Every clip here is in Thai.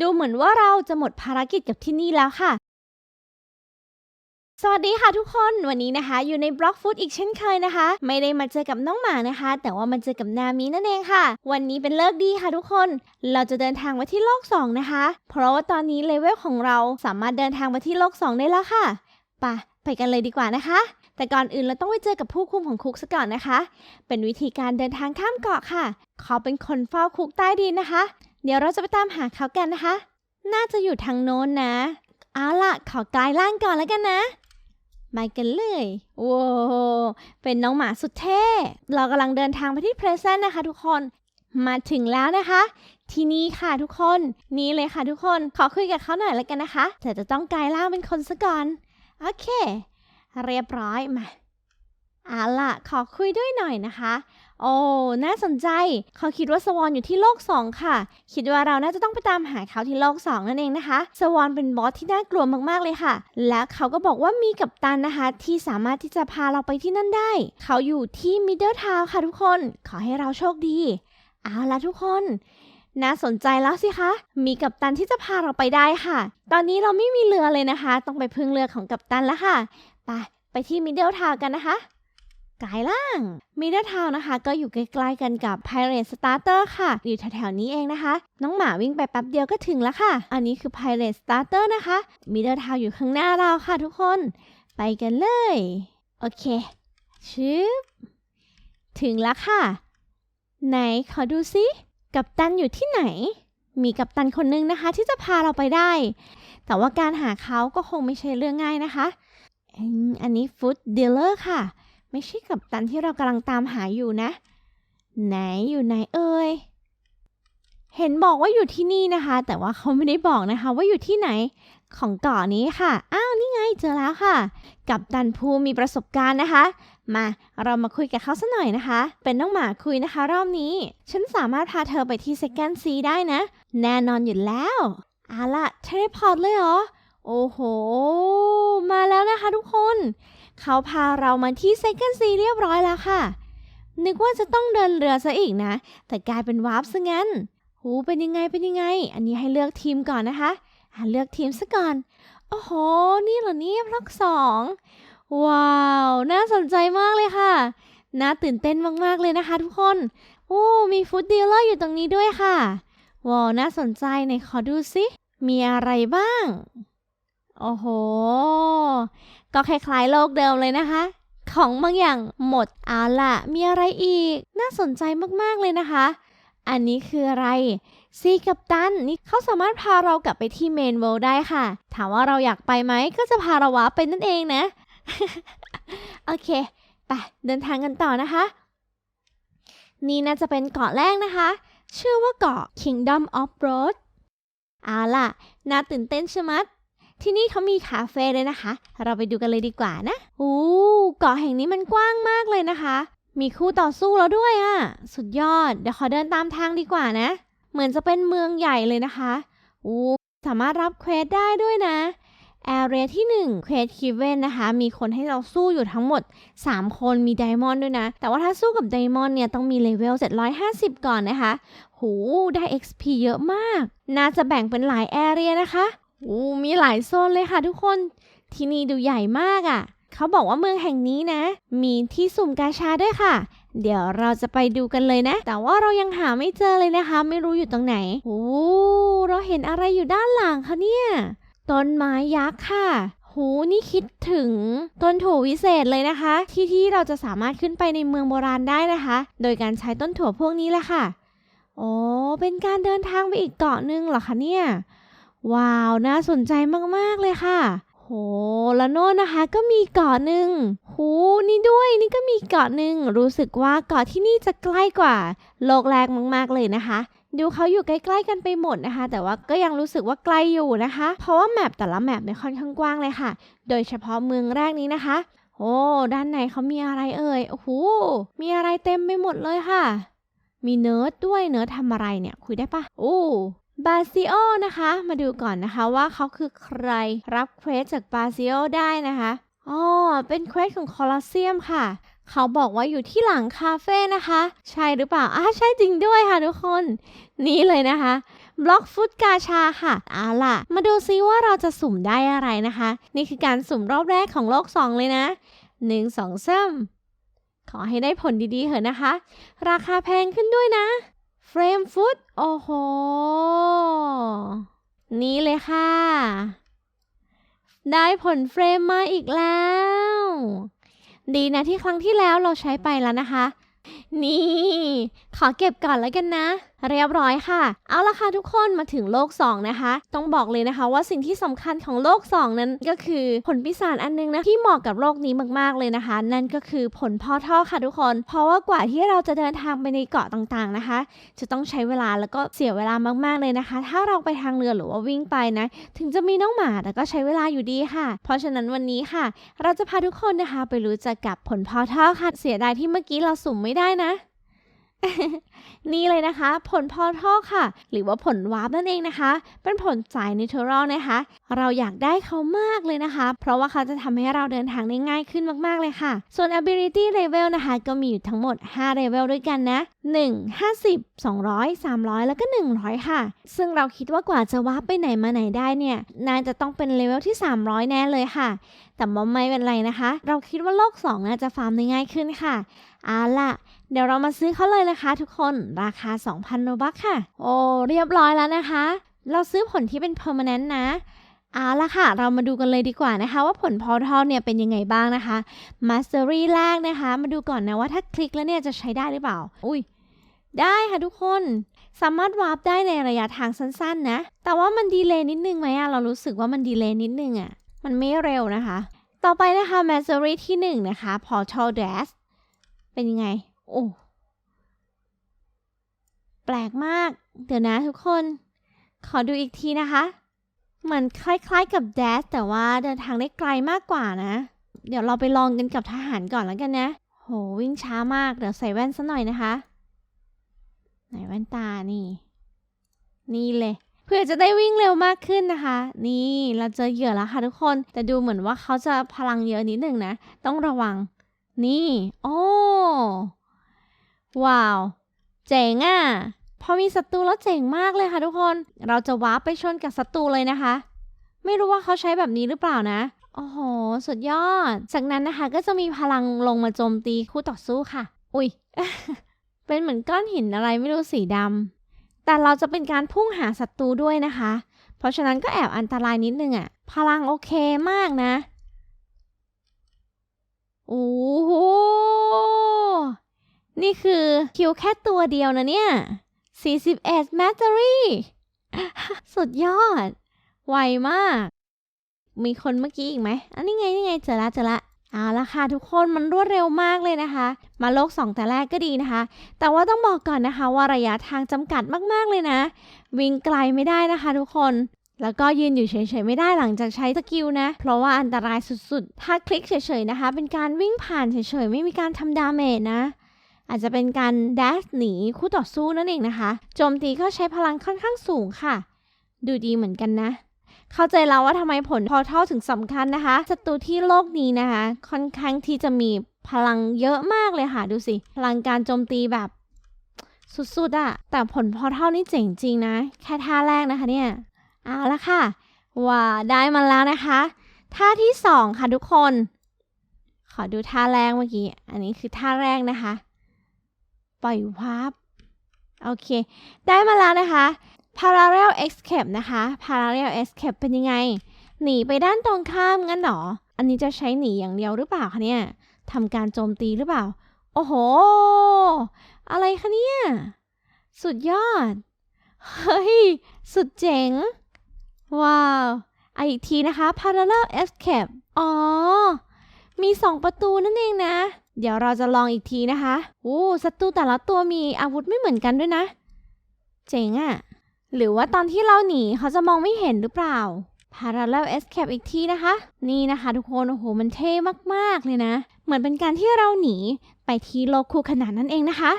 ดูเหมือนว่าเราจะหมดภารกิจกับที่นี่แล้วค่ะ สวัสดีค่ะทุกคนวันนี้นะคะ อยู่ในบล็อกฟู้ดอีกเช่นเคยนะคะ ไม่ได้มาเจอกับน้องหมานะคะ แต่ว่ามาเจอกับนามินั่นเองค่ะ วันนี้เป็นเลิกดีค่ะทุกคน เราจะเดินทางไปที่โลก 2 นะคะ เพราะว่าตอนนี้เลเวลของเราสามารถเดินทางไปที่โลก 2 ได้แล้วค่ะปะไปกันเลยดีกว่านะคะ แต่ก่อนอื่นเราต้องไปเจอกับผู้คุมของคุกซะก่อนนะคะ เป็นวิธีการเดินทางข้ามเกาะค่ะ เขาเป็นคนเฝ้าคุกใต้ดินนะคะ เดี๋ยวเราจะไปตามหาเขากันนะคะ น่าจะอยู่ทางโน้นนะ เอาล่ะ ขอกลายร่างก่อนแล้วกันนะไปกันเลยโว้เป็นน้องหมาสุดเท่ เรากำลังเดินทางไปที่เพรสเซนต์นะคะทุกคน มาถึงแล้วนะคะ ที่นี่ค่ะทุกคน นี่เลยค่ะทุกคน ขอคุยกับเขาหน่อยแล้วกันนะคะ แต่จะต้องกลายร่างเป็นคนซะก่อน โอเค เรียบร้อยมาเอาล่ะ ขอคุยด้วยหน่อยนะคะ โอ้ น่าสนใจ เขาคิดว่าสวอนอยู่ที่โลก 2 ค่ะ คิดว่าเราน่าจะต้องไปตามหาเขาที่โลก 2 นั่นเองนะคะ สวอนเป็นบอสที่น่ากลัวมากๆเลยค่ะ และเขาก็บอกว่ามีกัปตันนะคะ ที่สามารถที่จะพาเราไปที่นั่นได้ เขาอยู่ที่มิดเดิลทาวค่ะทุกคน ขอให้เราโชคดี เอาล่ะทุกคน น่าสนใจแล้วสิคะ มีกัปตันที่จะพาเราไปได้ค่ะ ตอนนี้เราไม่มีเรือเลยนะคะ ต้องไปพึ่งเรือของกัปตันแล้วค่ะ ไป ไปที่มิดเดิลทาวกันนะคะ กายล่างมิดเดิลทาวนะคะก็อยู่ใกล้ๆกันกับ Pirate Starter ค่ะ อยู่แถวๆนี้เองนะคะ น้องหมาวิ่งไปแป๊บเดียวก็ถึงแล้วค่ะ อันนี้คือ Pirate Starter นะคะมิดเดิลทาวอยู่ข้างหน้าเราค่ะทุกคน ไปกันเลย โอเคชึบถึงแล้วค่ะ ไหนขอดูซิกัปตันอยู่ที่ไหน มีกัปตันคนนึงนะคะ ที่จะพาเราไปได้ แต่ว่าการหาเขาก็คงไม่ใช่เรื่องง่ายนะคะ อันนี้ฟู้ดเดลเลอร์ค่ะ ไม่ใช่กัปตันที่เรากำลังตามหาอยู่นะ ไหนอยู่ไหนเอ่ย เห็นบอกว่าอยู่ที่นี่นะคะ แต่ว่าเขาไม่ได้บอกนะคะ ว่าอยู่ที่ไหนของเกาะนี้ค่ะ อ้าวนี่ไงเจอแล้วค่ะ กัปตันผู้มีประสบการณ์นะคะ มาเรามาคุยกับเขาสักหน่อยนะคะ เป็นน้องหมาคุยนะคะ รอบนี้ ฉันสามารถพาเธอไปที่ Second Sea ได้นะ แน่นอนอยู่แล้วเอาล่ะเทเลพอร์ตเลยเหรอ โอ้โห มาแล้วนะคะทุกคน เขาพาเรามาที่ Second Sea เรียบร้อยแล้วค่ะ นึกว่าจะต้องเดินเรือซะอีกนะ แต่กลายเป็นวาร์ปซะงั้น หูเป็นยังไงเป็นยังไง อันนี้ให้เลือกทีมก่อนนะคะอะเลือกทีมซะก่อน โอ้โห นี่เหรอนี่พลักสองว้าว น่าสนใจมากเลยค่ะ น่าตื่นเต้นมากๆเลยนะคะทุกคน โอ้ มีฟู้ดดีลเลอร์อยู่ตรงนี้ด้วยค่ะว้าวน่าสนใจไหนขอดูสิ มีอะไรบ้าง โอ้โห ก็คล้ายๆโลกเดิมเลยนะคะ ของบางอย่างหมดเอาล่ะมีอะไรอีก น่าสนใจมากๆเลยนะคะ อันนี้คืออะไรซีกัปตันนี่เขาสามารถพาเรากลับไปที่เมนเวิลด์ได้ค่ะ ถามว่าเราอยากไปไหมก็จะพาเราวาร์ไปนั่นเองนะ โอเค ไปเดินทางกันต่อนะคะ นี่น่าจะเป็นเกาะแรกนะคะ ชื่อว่าเกาะ Kingdom of Road เอาล่ะ น่าตื่นเต้นใช่ไหม ที่นี่เขามีคาเฟ่เลยนะคะ เราไปดูกันเลยดีกว่านะอู้เกาะแห่งนี้มันกว้างมากเลยนะคะ มีคู่ต่อสู้แล้วด้วยอะ่ะ สุดยอด เดี๋ยวขอเดินตามทางดีกว่านะ เหมือนจะเป็นเมืองใหญ่เลยนะคะอู้สามารถรับเควสได้ด้วยนะแอเรียที่1เควสคิเวนนะคะ มีคนให้เราสู้อยู่ทั้งหมด 3 คนมีไดมอนด์ด้วยนะ แต่ว่าถ้าสู้กับไดมอนด์เนี่ย ต้องมีเลเวล 750 ก่อนนะคะ หู ได้ XP เยอะมาก น่าจะแบ่งเป็นหลายแอเรียนะคะ หูมีหลายโซนเลยค่ะทุกคน ที่นี่ดูใหญ่มากอะ่ะ เขาบอกว่าเมืองแห่งนี้นะ มีที่สุ่มกาชาด้วยค่ะ เดี๋ยวเราจะไปดูกันเลยนะ แต่ว่าเรายังหาไม่เจอเลยนะคะ ไม่รู้อยู่ตรงไหนโอ้เราเห็นอะไรอยู่ด้านหลังคะเนี่ย ต้นไม้ยักษ์ค่ะหูนี่คิดถึงต้นถั่ววิเศษเลยนะคะ ที่ที่เราจะสามารถขึ้นไปในเมืองโบราณได้นะคะ โดยการใช้ต้นถั่วพวกนี้แหละค่ะ โอ้เป็นการเดินทางไปอีกเกาะหนึ่งเหรอคะเนี่ย ว้าว น่าสนใจมาก ๆ เลยค่ะ โห แล้วโน่นนะคะ ก็มีเกาะหนึ่งหู นี่ด้วย นี่ก็มีเกาะหนึ่ง รู้สึกว่าเกาะที่นี่จะใกล้กว่า โลกแรกมาก ๆ เลยนะคะ ดูเขาอยู่ใกล้ ๆ กันไปหมดนะคะ แต่ว่าก็ยังรู้สึกว่าไกลอยู่นะคะ เพราะว่าแมปแต่ละแมปเนี่ยค่อนข้างกว้างเลยค่ะ โดยเฉพาะเมืองแรกนี้นะคะ โอ้ ด้านในเขามีอะไรเอ่ย โอ้โห มีอะไรเต็มไปหมดเลยค่ะ มีเนิร์ดด้วย เนิร์ดทำอะไรเนี่ย คุยได้ปะโอ้ บาซิโอนะคะ มาดูก่อนนะคะว่าเขาคือใครรับเควสจากบาซิโอได้นะคะอ๋อเป็นเควสของคอลอสเซียมค่ะ เขาบอกว่าอยู่ที่หลังคาเฟ่นะคะ ใช่หรือเปล่าอ่าใช่จริงด้วยค่ะทุกคน นี่เลยนะคะบล็อกฟุตกาชาค่ะเอาล่ะ มาดูซิว่าเราจะสุ่มได้อะไรนะคะ นี่คือการสุ่มรอบแรกของโลก 2 เลยนะ1 2 3ขอให้ได้ผลดีๆเถอะนะคะ ราคาแพงขึ้นด้วยนะ เฟรมฟุต โอ้โห นี่เลยค่ะ ได้ผลเฟรมมาอีกแล้ว ดีนะที่ครั้งที่แล้วเราใช้ไปแล้วนะคะ นี่ ขอเก็บก่อนแล้วกันนะ เรียบร้อยค่ะ เอาละค่ะทุกคนมาถึงโลก 2 นะคะ ต้องบอกเลยนะคะว่าสิ่งที่สำคัญของโลก 2 นั้นก็คือผลปีศาจอันนึงนะที่เหมาะกับโลกนี้มากๆเลยนะคะ นั่นก็คือผลพ่อท่อค่ะทุกคน เพราะว่ากว่าที่เราจะเดินทางไปในเกาะต่างๆนะคะ จะต้องใช้เวลาแล้วก็เสียเวลามากๆเลยนะคะ ถ้าเราไปทางเรือหรือว่าวิ่งไปนะ ถึงจะมีน้องหมาแต่ก็ใช้เวลาอยู่ดีค่ะ เพราะฉะนั้นวันนี้ค่ะ เราจะพาทุกคนนะคะ ไปรู้จักกับผลพ่อท่อค่ะเสียดายที่เมื่อกี้เราสุ่มไม่ได้นะ นี่เลยนะคะ ผลพอท่อค่ะ หรือว่าผลวาร์ปนั่นเองนะคะ เป็นผลสายนิเทอรัลนะคะ เราอยากได้เขามากเลยนะคะ เพราะว่าเขาจะทำให้เราเดินทางได้ง่ายขึ้นมากๆเลยค่ะ ส่วน ability level นะคะ ก็มีอยู่ทั้งหมด 5 level ด้วยกันนะ 1 50 200 300 แล้วก็ 100 ค่ะ ซึ่งเราคิดว่ากว่าจะวาร์ปไปไหนมาไหนได้เนี่ย น่าจะต้องเป็นเลเวลที่ 300 แน่เลยค่ะ แต่ว่าไม่เป็นไรนะคะ เราคิดว่าโลก 2 น่าจะฟาร์มได้ง่ายขึ้นค่ะเอาล่ะ เดี๋ยวเรามาซื้อเขาเลยนะคะทุกคน ราคา 2,000โลบัคค่ะ โอ้ เรียบร้อยแล้วนะคะ เราซื้อผลที่เป็น permanent นะ เอาละค่ะ เรามาดูกันเลยดีกว่านะคะ ว่าผลพอทอเนี่ยเป็นยังไงบ้างนะคะ Mastery แรกนะคะ มาดูก่อนนะว่าถ้าคลิกแล้วเนี่ยจะใช้ได้หรือเปล่า อุ้ยได้ค่ะทุกคน สามารถวาร์ปได้ในระยะทางสั้นๆนะ แต่ว่ามันดีเลย์นิดนึงไหมอะเรารู้สึกว่ามันดีเลย์นิดนึงอะมันไม่เร็วนะคะ ต่อไปนะคะ Mastery ที่1นะคะ Portal Dash เป็นยังไง โอ้แปลกมาก เดี๋ยวนะทุกคน ขอดูอีกทีนะคะ เหมือนคล้ายๆกับ Dash แต่ว่าเดินทางได้ไกลมากกว่านะ เดี๋ยวเราไปลองกันกับทหารก่อนแล้วกันนะ โหวิ่งช้ามาก เดี๋ยวใส่แว่นซะหน่อยนะคะ ไหนแว่นตานี่ นี่เลยเพื่อจะได้วิ่งเร็วมากขึ้นนะคะ นี่เราเจอเหยื่อแล้วค่ะทุกคน แต่ดูเหมือนว่าเขาจะพลังเยอะนิดหนึ่งนะ ต้องระวัง นี่ โอ้ ว้าว เจ๋งอะ่ะ พอมีศัตรูแล้วเจ๋งมากเลยค่ะทุกคน เราจะวาร์ปไปชนกับศัตรูเลยนะคะ ไม่รู้ว่าเขาใช้แบบนี้หรือเปล่านะ โอ้โห สุดยอด จากนั้นนะคะก็จะมีพลังลงมาโจมตีคู่ต่อสู้ค่ะ อุ้ย เป็นเหมือนก้อนหินอะไรไม่รู้สีดำ แต่เราจะเป็นการพุ่งหาศัตรูด้วยนะคะ เพราะฉะนั้นก็แอบอันตรายนิดนึงอะพลังโอเคมากนะ โอ้โห นี่คือคิวแค่ตัวเดียวนะเนี่ย 41 m a t t e r y สุดยอด ไวมาก มีคนเมื่อกี้อีกไหม อันนี้ไง นี่ไง เจอละเจอละเอาละค่ะทุกคนมันรวดเร็วมากเลยนะคะ มาโลก 2 แต่แรกก็ดีนะคะ แต่ว่าต้องบอกก่อนนะคะ ว่าระยะทางจำกัดมากๆเลยนะ วิ่งไกลไม่ได้นะคะทุกคนแล้วก็ยืนอยู่เฉยๆไม่ได้หลังจากใช้สกิลนะ เพราะว่าอันตรายสุดๆ ถ้าคลิกเฉยๆนะคะ เป็นการวิ่งผ่านเฉยๆ ไม่มีการทำดาเมจนะ อาจจะเป็นการดชหนีคู่ต่อสู้นั่นเองนะคะ โจมตีก็ใช้พลังค่อนข้างสูงค่ะ ดูดีเหมือนกันนะ เข้าใจแล้วว่าทำไมผลพอเท่าถึงสำคัญนะคะศัตรูที่โลกนี้นะคะ ค่อนข้างที่จะมีพลังเยอะมากเลยค่ะ ดูสิ พลังการโจมตีแบบสุดๆอะแต่ผลพอเท่านี่เจ๋งจริงนะ แค่ท่าแรกนะคะเนี่ย เอาละค่ะ ว่าได้มาแล้วนะคะ ท่าที่สองค่ะทุกคน ขอดูท่าแรกเมื่อกี้ อันนี้คือท่าแรกนะคะ ปล่อยวาร์ปโอเค ได้มาแล้วนะคะ parallel escape นะคะ parallel escape เป็นยังไง หนีไปด้านตรงข้ามงั้นหรอ อันนี้จะใช้หนีอย่างเดียวหรือเปล่าคะเนี่ยทำการโจมตีหรือเปล่า โอ้โห อะไรคะเนี่ย สุดยอด เฮ้ย สุดเจ๋ง ว้าวออีกทีนะคะ parallel escape อ๋อ มีสองประตูนั่นเองนะ เดี๋ยวเราจะลองอีกทีนะคะโอ้ศัตรูแต่ละตัวมีอาวุธไม่เหมือนกันด้วยนะ เจ๋งอะ่ะ หรือว่าตอนที่เราหนีเขาจะมองไม่เห็นหรือเปล่า parallel escape อีกทีนะคะ นี่นะคะทุกคน โอ้โห มันเท่มาก ๆ เลยนะ เหมือนเป็นการที่เราหนีไปที่โลกคู่ขนานนั่นเองนะคะ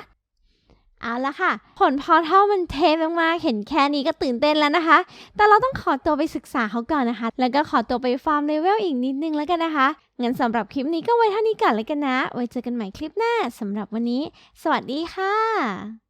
เอาละค่ะ ผลพอเท่ามันเทมากๆ เห็นแค่นี้ก็ตื่นเต้นแล้วนะคะ แต่เราต้องขอตัวไปศึกษาเขาก่อนนะคะ แล้วก็ขอตัวไปฟาร์มเลเวลอีกนิดนึงแล้วกันนะคะ งั้นสำหรับคลิปนี้ก็ไว้เท่านี้ก่อนเลยกันนะ ไว้เจอกันใหม่คลิปหน้าสำหรับวันนี้ สวัสดีค่ะ